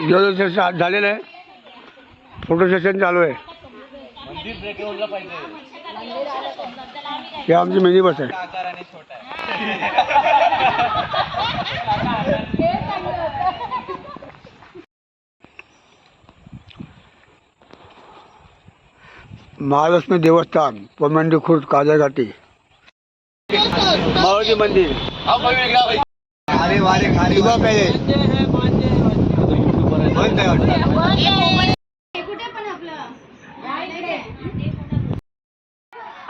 जेवढं सेशन झालेलं आहे फ़ोटो सेशन चालू आहे. मंदिर ब्रेकग्राऊंडला पाहिजे. हे आमची मिनी बस आहे. आकाराने छोटा आहे. महालक्ष्मी देवस्थान पोमेंडी खुर्द काजरघाटी मारुती मंदिर. अरे वारे खाली आहे वाटतं.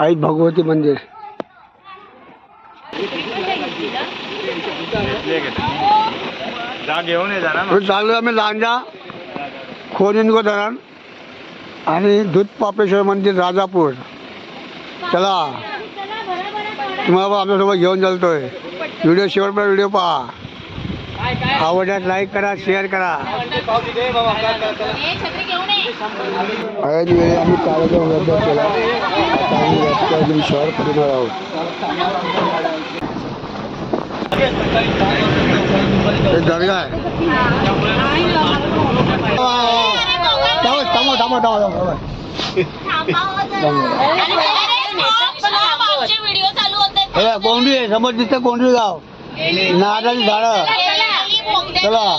आई भगवती मंदिर. जा घेऊन ये जरा रोज चाललो आम्ही लांजा खोनिंदको धरण आणि दूध पापेश्वर मंदिर राजापूर. चला. तुम्हाला आमच्यासोबत घेऊन चालतोय. व्हिडिओ शेवटपर्यंत व्हिडिओ पहा. आवडल्यास लाईक करा शेअर करा. आज वेळी आम्ही कार्यक्रम रद्द केला आता आम्ही रस्त्यावरील शहर फिरणार आहोत दर्गा आहे. थांबा थांबा थांबा थांबा आमचे आहे समज दिसतं कोंडी गाव. नारळाची झाडं. चला।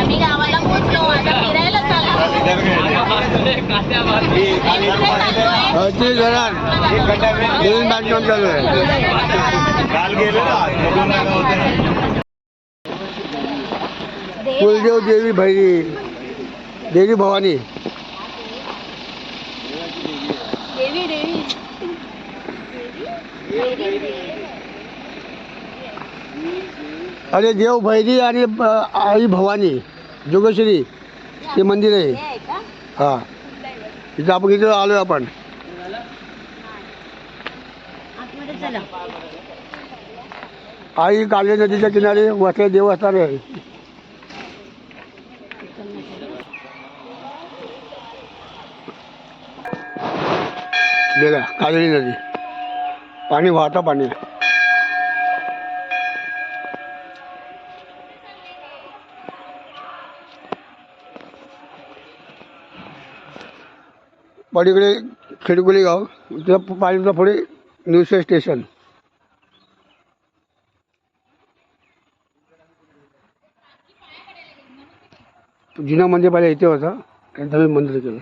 आम्ही गावाला पोहोचलो. आता फिरायला आहे. कुलदेव देवी भैरी. देवी भवानी. देवी देवी. अरे देव भैरी आणि आई भवानी जोगेश्वरी हे मंदिर आहे. हा इथं आपण इथं आलोय आपण. आई काली नदीच्या किनारी वसले देवस्थान आहे. बघा काजळी नदी. पाणी वाहतं पाणी. पलीकडे खेडकुली गाव तिथं पाणीच्या पुढे न्यूज स्टेशन जुना मंदिर पाहिजे इथे होता नंतर मी मंदिर केलं.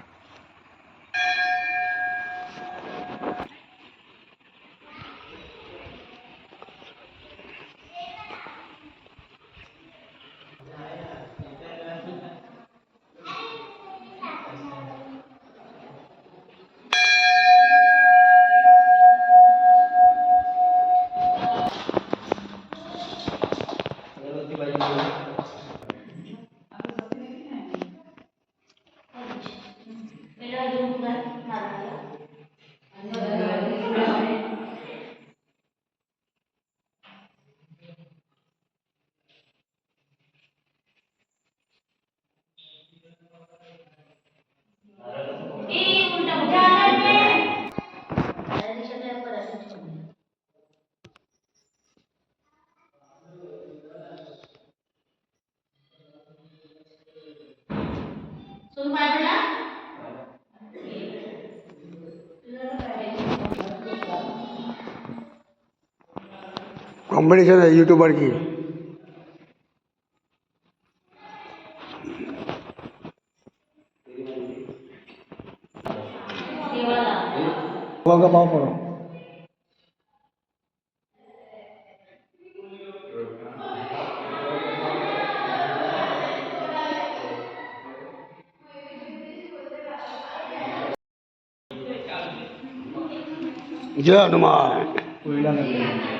मेरा रूम का नाम है कंपटीशन है यूट्यूबर की। का भाव पढ़ो जय हनुमान।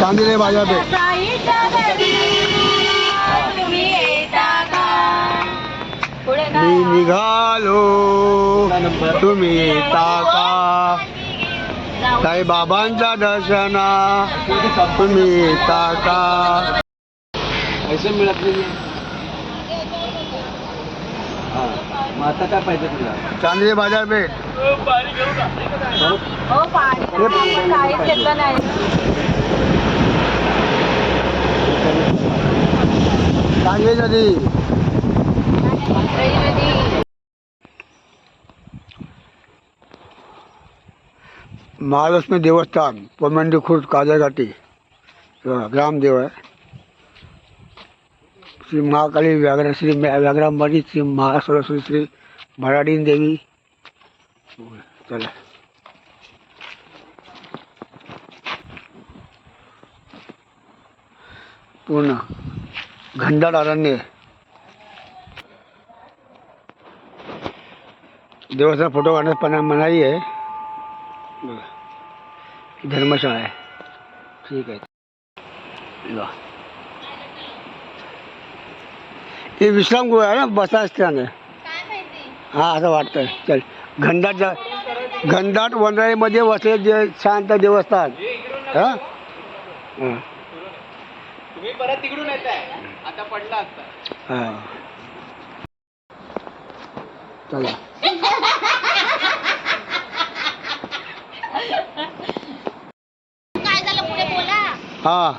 चांदिले बाजारपेठ तुम्ही येता का पुढे मी निघालो. तुम्ही टाका साईबाबांच्या दर्शना तुम्ही टाका पैसे मिळत नाही आता काय पाहिजे तुला? चांदिले बाजारपेठ नदी महालक्ष्मी देवस्थान पोमंडी खुर्द काजाघाटी ग्रामदेव है। श्री महाकाली व्याघ्र श्री व्याघ्रांबाजी, श्री महासरस्वती, श्री भराडीन देवी। चला। पूर्ण. घनदाट अरण्य. देवस्थान फोटो काढण्यास पण मनाई आहे. बघा. धर्मशाळा आहे. ठीक आहे. हे हे विश्रामगृह आहे ना बसा स्थान आहे हा असं वाटतंय. चल. घनदाट जा घनदाट वनराईमध्ये वसले जे शांत देवस्थान. हा? हां. तुम्ही परत तिकडून येत आहे आता पडला असता हा. चला. काय झालं? पुढे बोला. हा.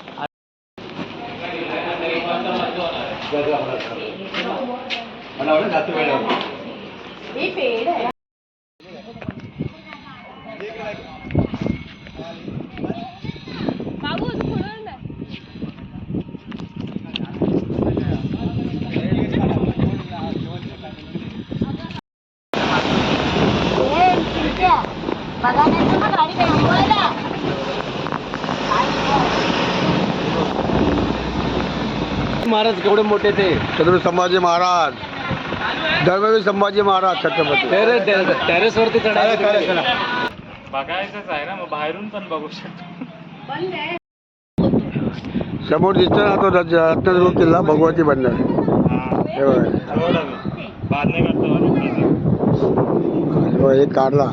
पेड आहे बघा नाही तर मग गाडी थांबवायला. महाराज केवढे मोठे ते. छत्रपती संभाजी महाराज. धर्मवीर संभाजी महाराज छत्रपती. टेरेस वरती चढायचं बघायचंच आहे ना मग बाहेरून पण बघू शकतो. समोर दिसतो ना तो रत्न- रत्नदुर्ग किल्ला भगवती बंदर हे. बघा. बाद नाही करतो हे बघा, एक काढला.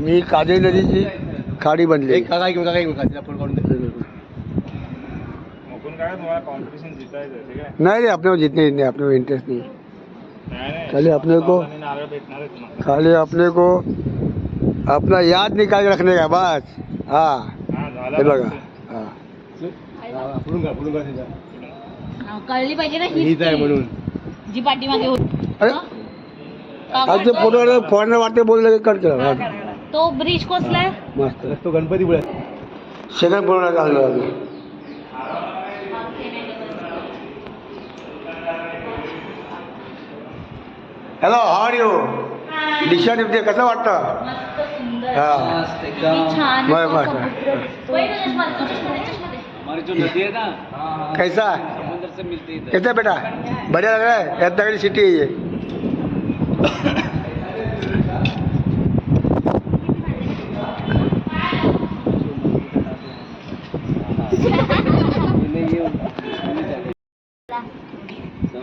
मी काजळी नदीची खाडी बनली. एक काका घेऊन काका दे. मुकून काय तुम्हाला कॉम्पिटिशन जितायचं ठीक आहे नहीं नहीं अपने को जीतने नहीं अपने को इंटरेस्ट नहीं खाली अपने को खाली अपने को अपना याद निकाल के रखने का बस. हाँ. हा हे बघा. हाँ. हा. हा, कळली पाहिजे ना हीच आहे म्हणून. जी पाठीमागे आज ते फोटो फॉरनर वाटते बोलले की कट केला तो ब्रिज कोसलाय मस्त. तो गणपती पुढे सेकंड काढलो आम्ही. हॅलो हार यू दिशा निघते कसं वाटतं? मस्त सुंदर. हा. हमारी जो नदी है ना? कैसा? समुद्र से मिलते इधर कैसा बेटा. बढ़िया लग रहा है सिटी है ये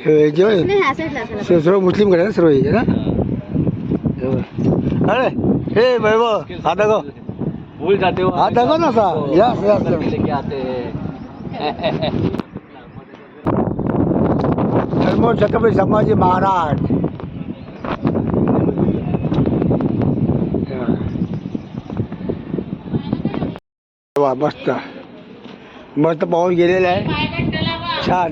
जो. सर्व मुस्लिम कडे ना सर्व हे ना. अरे हे वैभव आता गो भूल जाते हो। हा दाखव ना असा यस यस लेके आते हैं। धर्मो छत्रपती संभाजी महाराज। वा मस्त। मस्त पाहून गेलेला आहे. छान।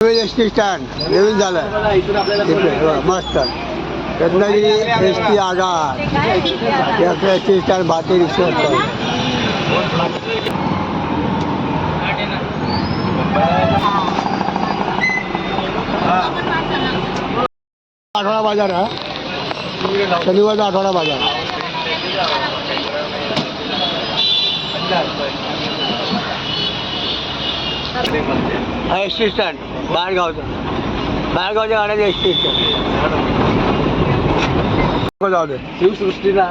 एस टी इकडे, मस्त. रत्नागिरी एस टी आगार भारतीय रिक्षा आठवडा बाज़ार शनिवारचा आठवडा बाज़ार. एस टी स्टँड बाहेरगावचं बाहेरगावच्या गाड्याचा एस टी स्टँड जाऊ दे. शिवसृष्टीला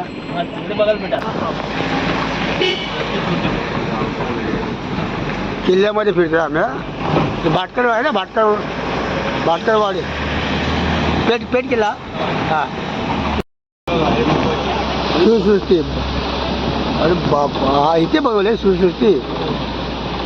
किल्ल्यामध्ये फिरतो आम्ही हा. भाटकर आहे ना भाटकर भाटकरवाडी. पेट पेट किल्ला? हा. शिवसृष्टी. अरे बाप हा इथे बघवले शिवसृष्टी.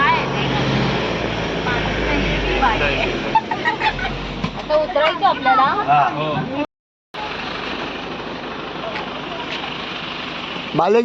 आहे ते? माणूस नाही, ती बाई आहे. आता उतरायचं आपल्याला बाले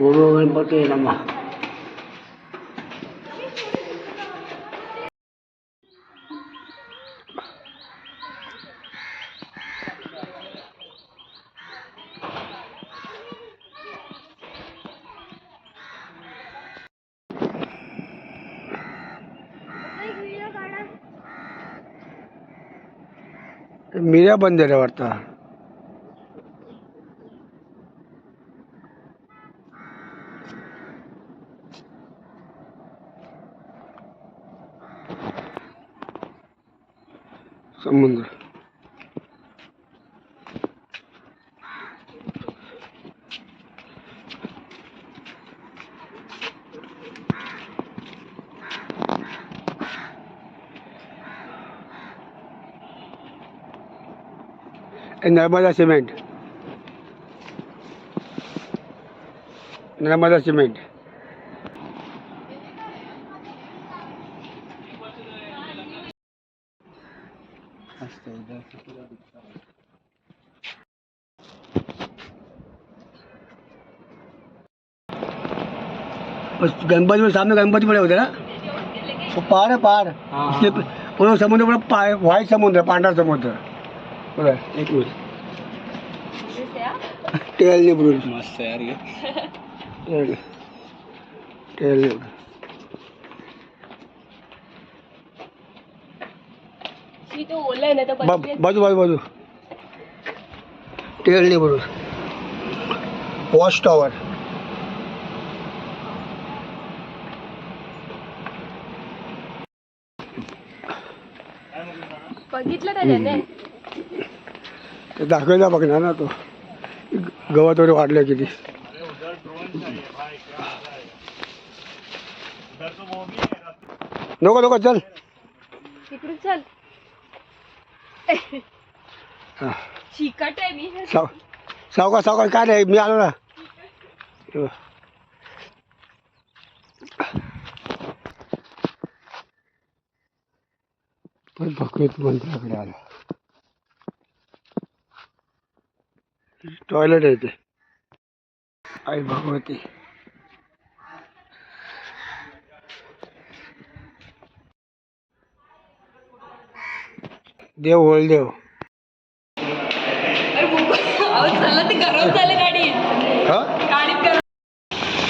ગુરુ ગણપતિ નમઃ મીરા બંદર વર્તા. वाटतं समुद्र नर्मदा सिमेंट नर्मदा सिमेंट गंगबाज में सामने गंगबाज बड़े होते ना? वो पार है पार। हाँ, हाँ। उसके पूरा समुद्र पूरा वाइट समुद्र है पांडा समुद्र एक टेल नहीं ब्रूल मस्त है यार ये। टेल नहीं बाजू बाजू बाजू। टेल नहीं ब्रूल वॉश टावर। बघितलं त्याच्याने ते दाखवायला बघणार ना तो. गवत वगैरे वाढलं किती. नको नको चल. इकडून चल. हा. चिकट आहे मी. साव सावकाश सावकाश काय नाही मी आलो ना हे बघ. पण भगवत मंदिराकडे आलो. टॉयलेट आहे ते. आई भगवती. देव होळ देव गाडी हा?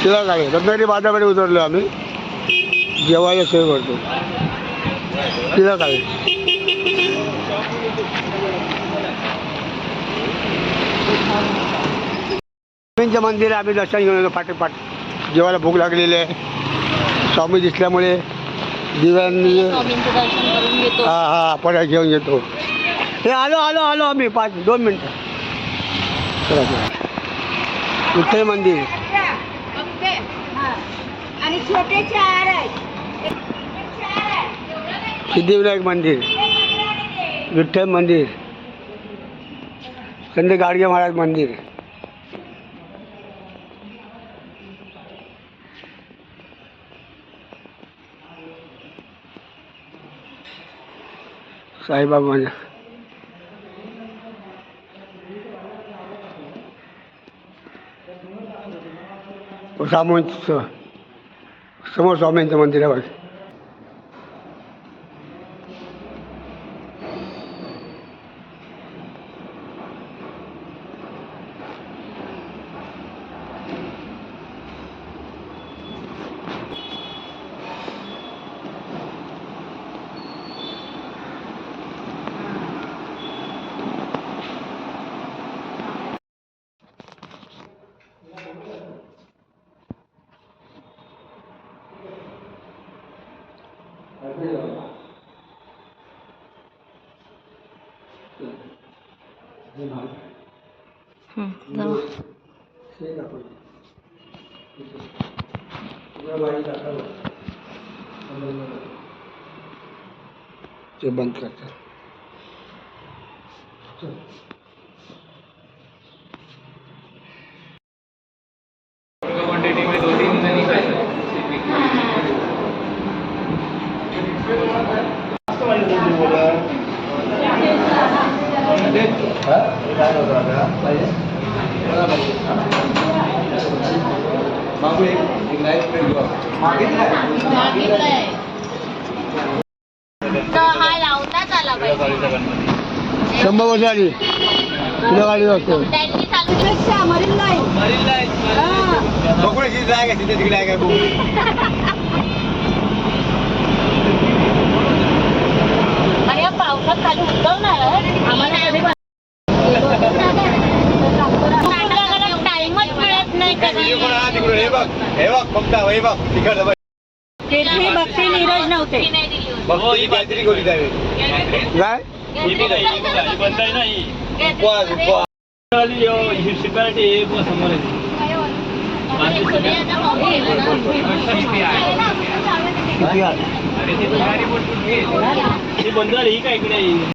तिला काय रत्नागिरी बाजाराकडे उतरलो आम्ही. जेवायला सोय करतो. तिला काय स्वामींचं मंदिर आम्ही दर्शन घेऊन येतो पाठोपाठ. जेवायला भूक लागलेली आहे. स्वामी दिसल्यामुळे दिव्यांनी हा हा परत घेऊन येतो. हे आलो आलो आलो आम्ही. पाच दोन मिनटं. विठ्ठल मंदिर. सिद्धिविनायक मंदिर. विठ्ठल मंदिर. संत गाडगे महाराज मंदिर. साईबाबा मंदिर स्वामींचं समोर स्वामींचं मंदिर आहे जो बंद कर दें आली तुझ्या गाडी तिथे तिकडे आहे का पावसात खाली उतरणार आम्हाला टाइमच मिळत नाही कधी हे बघ हे बघ फक्त हे बघ तिकडं नीरज नव्हते. काय? ही बघा, समोर ही बंद झाली ही काय इकडे आहे?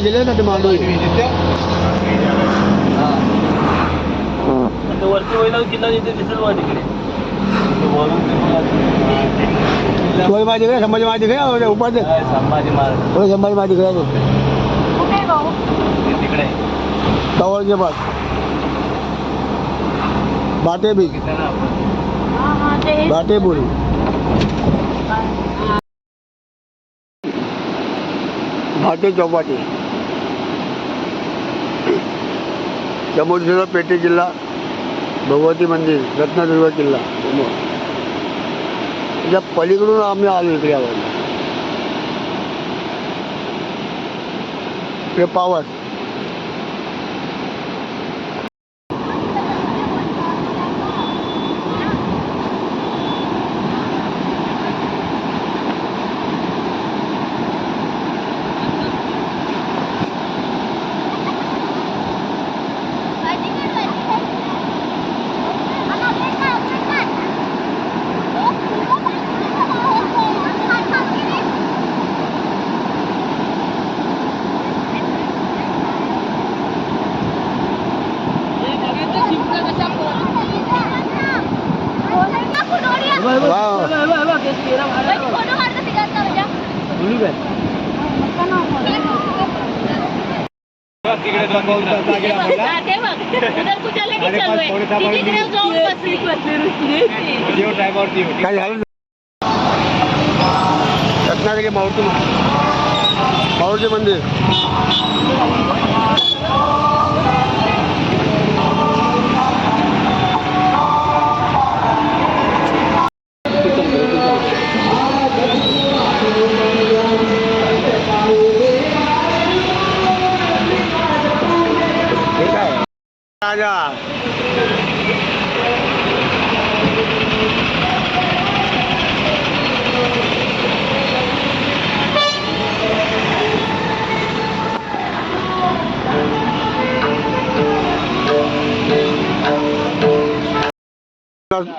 गेले ना ते मांडू आता वरती वहिला किल्ला तिथे दिसत बघा तिकडे कोई बात नहीं समझ में आ गया ऊपर से कोई समझ में आ गया टावर के पास बातें भी। बातें बोली भाटे चौपाटी। समुद्र जिला पेटी जिला, भगवती मंदिर, रत्नदुर्ग जिला। त्या पलीकडून आम्ही आलो इकडे आवाज इकडे पावस. काय झालं? रत्नागिरी माऊरती माऊरती मंदिर. राजा।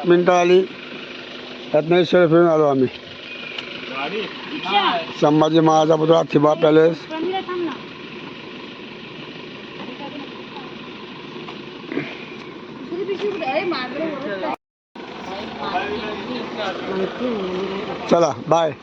मिनटं आली रत्नेश्वर फिरून आलो आम्ही संभाजी महाराजा पुतळा थिबा पॅलेस। Bye.